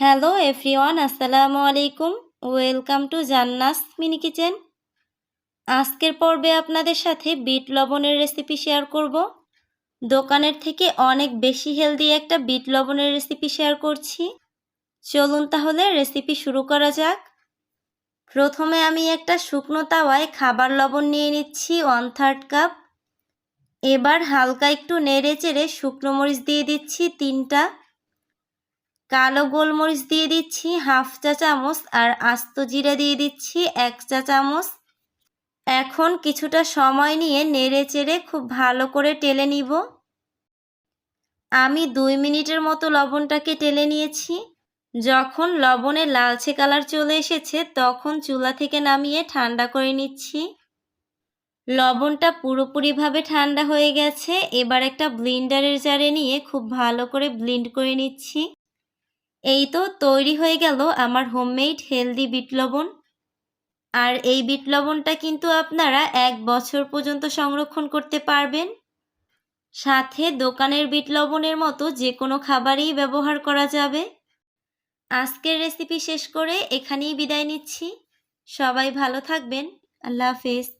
Hello everyone আসসালামু আলাইকুম welcome to Jannas mini kitchen আজকের পর্বে আপনাদের সাথে বিট লবণের রেসিপি শেয়ার করব। দোকানের থেকে অনেক বেশি হেলদি একটা বিট লবণের রেসিপি শেয়ার করছি। চলুন তাহলে রেসিপি শুরু করা যাক। প্রথমে আমি একটা শুকনো তাওয়ায় খাবার লবণ নিয়ে নিচ্ছি ওয়ান থার্ড কাপ এবার হালকা একটু নেড়ে চেড়ে শুকনো মরিচ দিয়ে দিচ্ছি তিনটা। কালো গোলমরিচ দিয়ে দিচ্ছি হাফ চা চামচ আর আস্ত জিরা দিয়ে দিচ্ছি এক চা চামচ। এখন কিছুটা সময় নিয়ে নেড়ে চেড়ে খুব ভালো করে টেলে নিব। আমি দুই মিনিটের মতো লবণটাকে টেলে নিয়েছি। যখন লবণে লালচে কালার চলে এসেছে তখন চুলা থেকে নামিয়ে ঠান্ডা করে নিচ্ছি। লবণটা পুরোপুরিভাবে ঠান্ডা হয়ে গেছে। এবার একটা ব্লিন্ডারের জারে নিয়ে খুব ভালো করে ব্লিন্ড করে নিচ্ছি। এই তো তৈরি হয়ে গেল আমার হোমমেড হেলদি বিট লবণ। আর এই বিট লবণটা কিন্তু আপনারা এক বছর পর্যন্ত সংরক্ষণ করতে পারবেন। সাথে দোকানের বিট লবণের মতো যে কোনো খাবারেই ব্যবহার করা যাবে। আজকের রেসিপি শেষ করে এখানেই বিদায় নিচ্ছি। সবাই ভালো থাকবেন। আল্লাহ হাফেজ।